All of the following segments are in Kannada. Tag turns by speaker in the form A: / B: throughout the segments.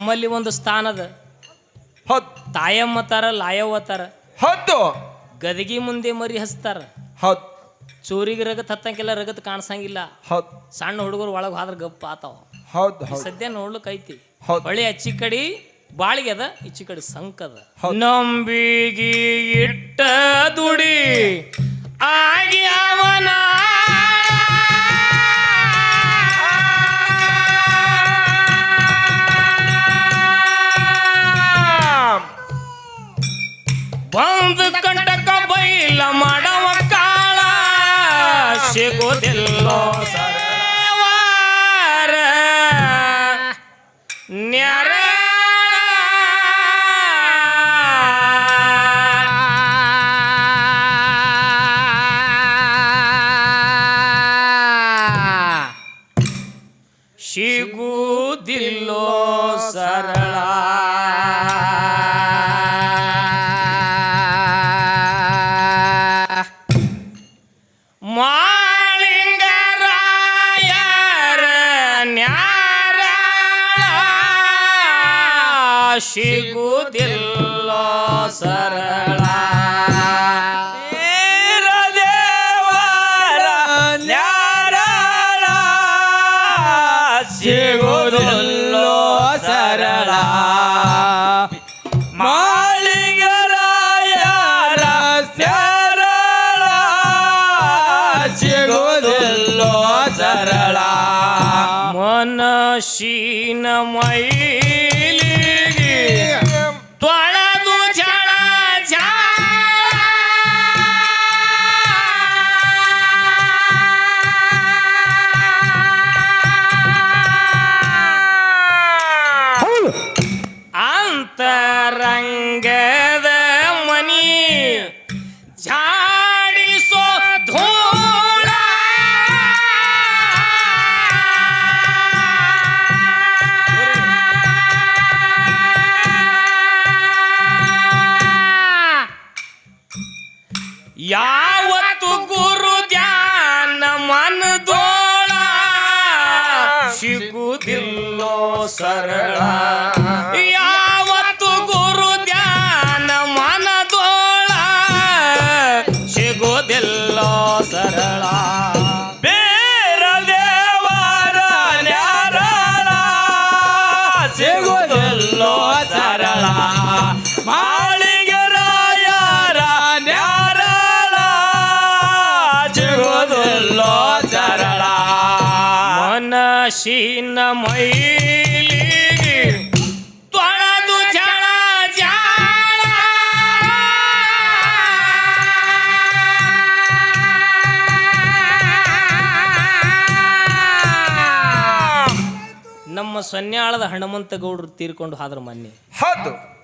A: ನಮ್ಮಲ್ಲಿ ಒಂದು ಸ್ಥಾನದ
B: ಅದ.
A: ತಾಯಮ್ಮ ತರ ಲಾಯವ್ವ ತರ
B: ಹೌದು
A: ಗದಗಿ ಮುಂದೆ ಮರಿ ಹಸ್ತಾರ
B: ಹೌದು
A: ಚೋರಿಗೆ ರಗತ್ ಹತ್ತಂಗಿಲ್ಲ ರಗತ್ ಕಾಣಿಸಂಗಿಲ್ಲ.
B: ಹೌದು
A: ಸಣ್ಣ ಹುಡುಗರು ಒಳಗೆ ಹೋದ್ರ ಗಪ್ಪ ಆತಾವ.
B: ಹೌದ್ ಹೌದ್.
A: ಸದ್ಯ ನೋಡ್ಲಿಕ್ ಐತಿ ಹೊಳೆ ಅಚ್ಚಿ ಕಡಿ ಬಾಳಿಗೆ ಅದ ಈಚಿ ಕಡೆ ಸಂಕದ
B: ಹೌದ್.
A: ನಂಬಿಗಿ ಇಟ್ಟ ದುಡಿ ಆಗಿ ಅವನ ಸಿಗೋದಿಲ್ಲೋ ಸಿಗುವುದಿಲ್ಲೋ ಸರಳ
B: ದೇವರ ನ್ಯಾರಾಳ ಸಿಗುವುದಿಲ್ಲೋ ಸರಳ ಮಾಳಿಗರಾಯರ ಸರಳ ಸಿಗುವುದಿಲ್ಲೋ ಸರಳ
A: ಮನಶೀನ ಮೈಲಿಗೆ ಅಂತರಂಗದ ಮನಿ ಜಾಡಿಸೋ ಧೂಳ. ಯಾವತ್ತು ಗುರು ಧ್ಯಾನ ಮನದೋಳ? ಸಿಗುದಿಲ್ಲೋ ಸರಳ. ಮನಶಿನ ಮೈಲಿಗೆ ತೊಳೆದು ಜಳ ಜಾಳ. ನಮ್ಮ ಸನ್ಯಾಳದ ಹಣಮಂತ ಗೌಡರು ತೀರ್ಕೊಂಡು ಹಾದ್ರ ಮನ್ನೆ.
B: ಹೌದು.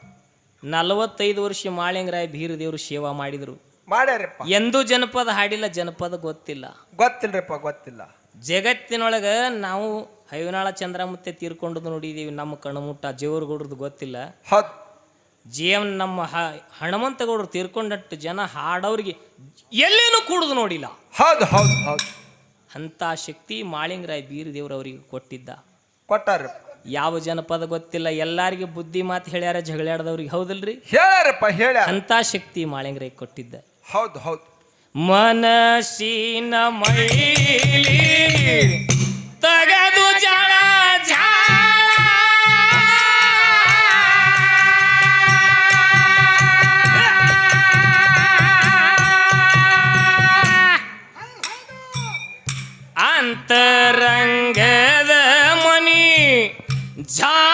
A: ನಲವತ್ತೈದು ವರ್ಷ ಮಾಳಿಂಗರಾಯ ಬೀರ ದೇವರು ಸೇವಾ ಮಾಡಿದ್ರು.
B: ಮಾಡ್ಯಾರಪ್ಪ.
A: ಎಂದೂ ಜನಪದ ಹಾಡಿಲ್ಲ ಜನಪದ ಗೊತ್ತಿಲ್ಲ.
B: ಗೊತ್ತಿಲ್ರಿಪ್ಪ ಗೊತ್ತಿಲ್ಲ.
A: ಜಗತ್ತಿನೊಳಗೆ ನಾವು ಹೈವನಾಳ ಚಂದ್ರಮುತ್ತೆ ತೀರ್ಕೊಂಡದ್ದು ನೋಡಿದೀವಿ. ನಮ್ಮ ಕಣಮುಟ್ಟ ಜೇವರ್ಗೌಡ್ರದ್ದು ಗೊತ್ತಿಲ್ಲ.
B: ಹೌದು.
A: ಜಿ ಎಂ ನಮ್ಮ ಹ ಹಣಮಂತಗೌಡರು ತೀರ್ಕೊಂಡಟ್ಟು ಜನ ಹಾಡೋರಿಗೆ ಎಲ್ಲೇನೂ ಕೂಡುದು ನೋಡಿಲ್ಲ.
B: ಹೌದು ಹೌದು ಹೌದು.
A: ಅಂಥ ಶಕ್ತಿ ಮಾಳಿಂಗರಾಯ್ ಬೀರದೇವ್ರು ಅವರಿಗೆ ಕೊಟ್ಟಿದ್ದ.
B: ಕೊಟ್ಟಾರ.
A: ಯಾವ ಜನಪದ ಗೊತ್ತಿಲ್ಲ. ಎಲ್ಲಾರಿಗೆ ಬುದ್ಧಿ ಮಾತು ಹೇಳ್ಯಾರ ಜಗಳಾಡದವ್ರಿಗೆ ಹೌದಲ್ರಿ?
B: ಹೇಳ್ಯಾರಪ್ಪ ಹೇಳ್ಯಾರ.
A: ಅಂಥ ಶಕ್ತಿ ಮಾಳಿಂಗರಾಯ್ ಕೊಟ್ಟಿದ್ದ.
B: ಹೌದು ಹೌದು.
A: ಮನಸ್ಸಿನ ಮೈಲಿ ತಗದು ಜಳ ಅಂತರಂಗದ ಮನಿ ಜಾಡಿಸೋ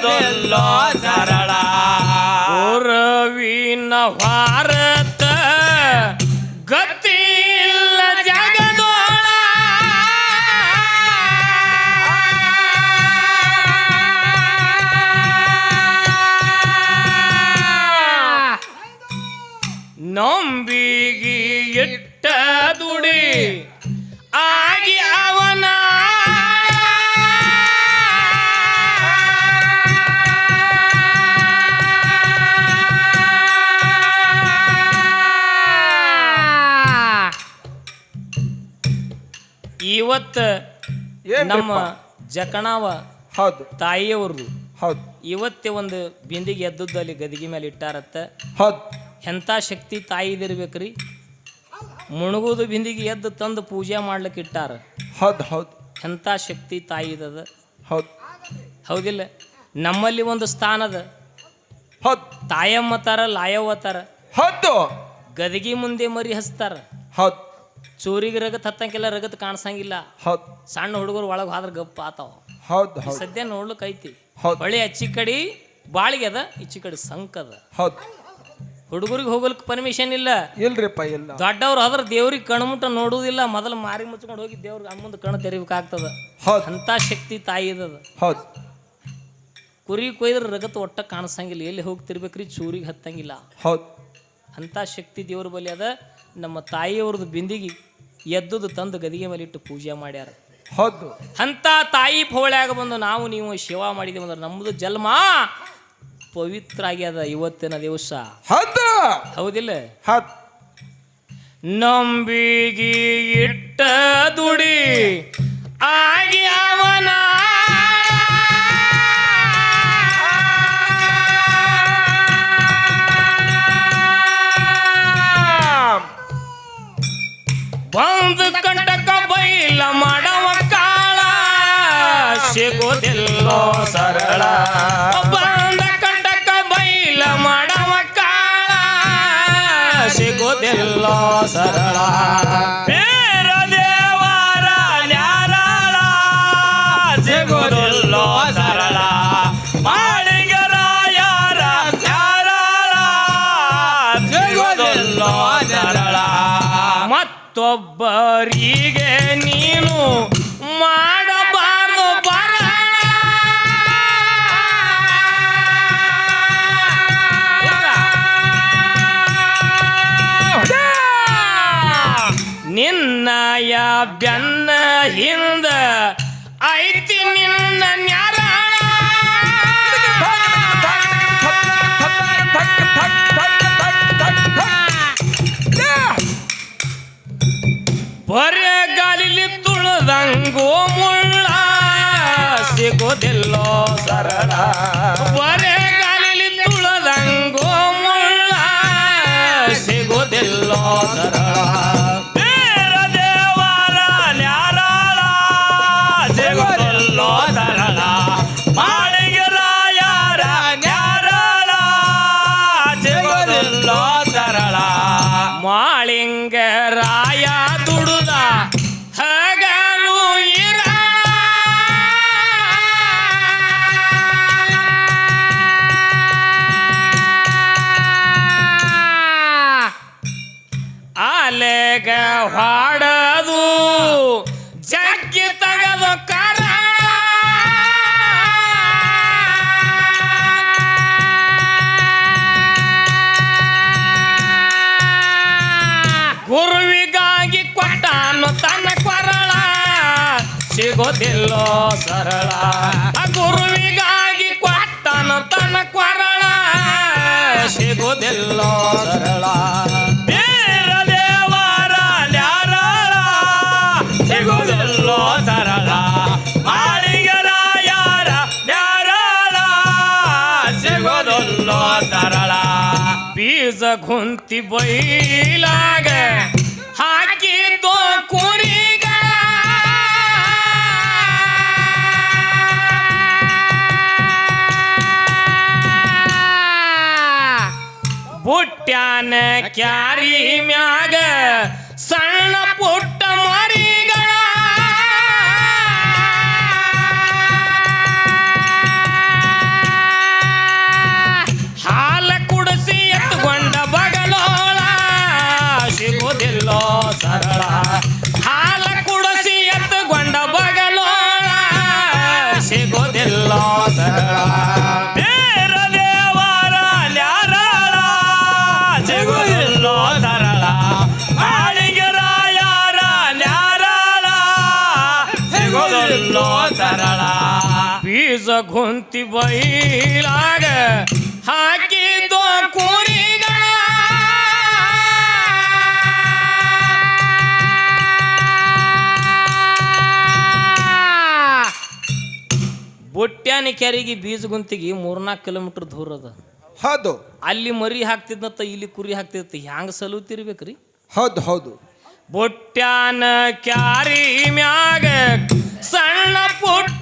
B: ಸಿಗುವುದಿಲ್ಲೋ ಸರಳ
A: ಗುರುವಿನ ಭಾರತ ಇವತ್ತ ನಮ್ಮ ಜಕಣಾವ
B: ಹೌದು.
A: ತಾಯಿಯವರು
B: ಹೌದು.
A: ಇವತ್ತೇ ಒಂದು ಬಿಂದಿಗೆ ಎದ್ದದ್ದು ಅಲ್ಲಿ ಗದಿಗೆ ಮೇಲೆ ಇಟ್ಟಾರತ್ತ.
B: ಹೌದು.
A: ಎಂಥ ಶಕ್ತಿ ತಾಯಿ ತಾಯಿದಿರ್ಬೇಕ್ರಿ? ಮುಣಗುದು ಬಿಂದಿಗೆ ಎದ್ದು ತಂದು ಪೂಜೆ ಮಾಡ್ಲಿಕ್ಕೆ ಇಟ್ಟಾರ.
B: ಹೌದು ಹೌದು.
A: ಎಂಥ ಶಕ್ತಿ ತಾಯಿದದ?
B: ಹೌದು.
A: ಹೌದಿಲ್ಲ? ನಮ್ಮಲ್ಲಿ ಒಂದು ಸ್ಥಾನದ.
B: ಹೌದು.
A: ತಾಯಮ್ಮ ತರ ಲಾಯವ್ವ ತರ
B: ಹೌದು.
A: ಗದಗಿ ಮುಂದೆ ಮರಿ ಹಸ್ತಾರ
B: ಹೌದು.
A: ಚೋರಿಗೆ ರಗತ್ ಹತ್ತಂಗಿಲ್ಲ ರಗತ್ ಕಾಣಿಸಂಗಿಲ್ಲ.
B: ಹೌದು.
A: ಸಣ್ಣ ಹುಡುಗರು ಒಳಗೆ ಹೋದ್ರ ಗಪ್ಪ ಆತಾವ.
B: ಹೌದು ಹೌದು.
A: ಸದ್ಯ ನೋಡ್ಲಿಕ್ಕೆ ಐತಿ.
B: ಹೌದು.
A: ಹೊಳೆ ಅಚ್ಚಿ ಕಡಿ ಬಾಳಿಗೆ ಅದ ಈಚಿ ಕಡೆ ಸಂಕದ
B: ಹೌದು.
A: ಹುಡುಗರಿಗೆ ಹೋಗ್ಲಿಕ್ಕೆ ಪರ್ಮಿಷನ್ ಇಲ್ಲ.
B: ಇಲ್ರಿಪ್ಪ ಇಲ್ಲ.
A: ದೊಡ್ಡವ್ರು ಆದ್ರೆ ದೇವ್ರಿಗೆ ಕಣ್ಮುಟ್ಟ ನೋಡುವುದಿಲ್ಲ ಮೊದಲು ಮಾರಿ ಮುಚ್ಕೊಂಡು ಹೋಗಿ ದೇವ್ರಿಗೆ ಅಮ್ಮಂದು ಕಣ್ಣು ತೆರಿಬೇಕಾಗ್ತದ.
B: ಹೌದು.
A: ಅಂತ ಶಕ್ತಿ ತಾಯಿದದ
B: ಹೌದು.
A: ಕುರಿ ಕೊಯ್ದ್ರೆ ರಗತ್ ಒಟ್ಟ ಕಾಣಿಸಂಗಿಲ್ಲ. ಎಲ್ಲಿ ಹೋಗ್ತಿರ್ಬೇಕ್ರಿ ಚೂರಿಗೆ ಹತ್ತಂಗಿಲ್ಲ.
B: ಹೌದು.
A: ಅಂತ ಶಕ್ತಿ ದೇವ್ರ ಬಲಿ ಅದ. ನಮ್ಮ ತಾಯಿಯವ್ರದ್ದು ಬಿಂದಿಗೆ ಎದ್ದುದು ತಂದು ಗದಿಗೆ ಮೇಲಿಟ್ಟು ಪೂಜೆ ಮಾಡ್ಯಾರ.
B: ಹೌದು.
A: ಅಂತ ತಾಯಿ ಪೋಳ್ಯಾಗ ಬಂದು ನಾವು ನೀವು ಶಿವ ಮಾಡಿದೀವಿ ಅಂದ್ರೆ ನಮ್ಮದು ಜನ್ಮ ಪವಿತ್ರ ಆಗ್ಯದ ಇವತ್ತಿನ ದಿವಸ.
B: ಹೌದು?
A: ಹೌದಿಲ್ಲ?
B: ಹೌದು.
A: ನಂಬಿಗಿ ಇಟ್ಟ ದುಡಿ ಆಗಿ ಸಿಗೋದಿಲ್ಲೋ ಸರಳ. ಬಂದ ಕಂಡಕ್ಕ ಬೈಲ ಮಾಡವ ಕಾಳ. ಸಿಗೋದಿಲ್ಲೋ ಸರಳ.
B: ವೀರ ದೇವರ ನ್ಯಾರಾಳ. ಸಿಗುದಿಲ್ಲೋ ಸರಳ. ಮಾಳಿಗರಾಯರ ನ್ಯಾರಾಳ. ಸಿಗುದಿಲ್ಲೋ ಸರಳ.
A: ಮತ್ತೊಬ್ಬರಿಗೆ ನೀನು ಬೆನ್ನ ಹಿಂದ ಐತಿ ನಿನ್ನ ನ್ಯಾರ. ಬರೇ ಗಾಲಿಲಿ ತುಳದಂಗೋ ಮುಳ್ಳ ಸಿಗೋದಿಲ್ಲೋ ಸರಳ. ಬರೇ ಗಾಲಿಲಿ ತುಳದಂಗೋ ಮುಳ್ಳ ಸಿಗೋದಿಲ್ಲೋ ಸರಳ. ಹಾಡದು. ಜಗ್ಗಿ ತಗದು ಕರ. ಗುರುವಿಗಾಗಿ ಕೊಟ್ಟಾನು ತನ್ನ ಕೊರಳ. ಸಿಗೋದಿಲ್ಲೋ ಸರಳ. ಗುರುವಿಗಾಗಿ ಕೊಟ್ಟನು ತನ್ನ ಕೊರಳ. ಸಿಗೋದಿಲ್ಲೋ ಸರಳ. ಬೀಜ ಕುಂತಿ ಬೈಲಾಗ ಹಾಕಿದ್ದು ಕುರಿಗ ಬುಟ್ಯಾನ ಕ್ಯಾರಿ ಬೀಜ ಗೊಂತಿ ಬೈಲಾಗ ಹಾಕಿದ್ದು ಕುರಿಗಳ. ಬೊಟ್ಯಾನಿ ಕೆರೆಗೆ ಬೀಜ ಗುಂತಿಗೆ ಮೂರ್ನಾಲ್ಕು ಕಿಲೋಮೀಟರ್ ದೂರ ಅದ.
C: ಹೌದು.
A: ಅಲ್ಲಿ ಮರಿ ಹಾಕ್ತಿದ್ನತ್ತ ಇಲ್ಲಿ ಕುರಿ ಹಾಕ್ತಿದ್ದ ಹ್ಯಾಂಗ ಸಲುತ್ತಿರ್ಬೇಕ್ರಿ
C: ಹೌದು ಹೌದು.
A: ಬೊಟ್ಯಾನ ಕ್ಯಾರಿ ಮ್ಯಾಗ ಸಣ್ಣ ಪುಟ್ಟ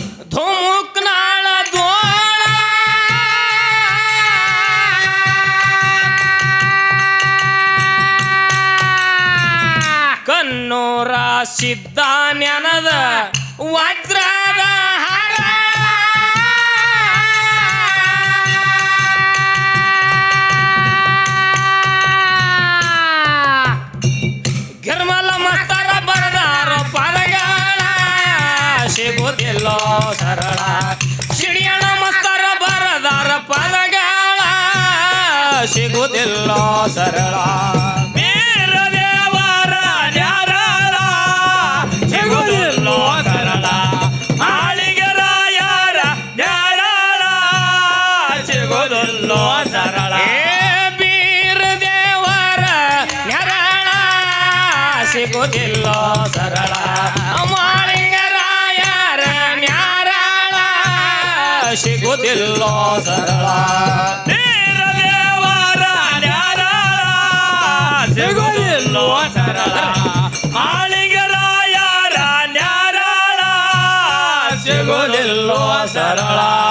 A: ಸಿದ್ಧ ನೆನದ ವಜ್ರದ ಹರ. ಗಿರ್ಮಲ ಮಸ್ತರ ಬರದಾರ ಪದಗಳ ಸಿಗುದಿಲ್ಲೋ ಸರಳ. ಸಿಡಿಯಣ ಮಸ್ತರ ಬರದಾರ ಪದಗಳ ಸಿಗುದಿಲ್ಲೋ ಸರಳ. ಸಿಗುದಿಲ್ಲೋ ಸರಳ. ಮಾಳಿಂಗರಾಯರ ನ್ಯಾರಳ. ಸಿಗುದಿಲ್ಲೋ
B: ನ್ಯಾರಾಳ. ನ್ಯಾರಾಳ. ಸರಳ.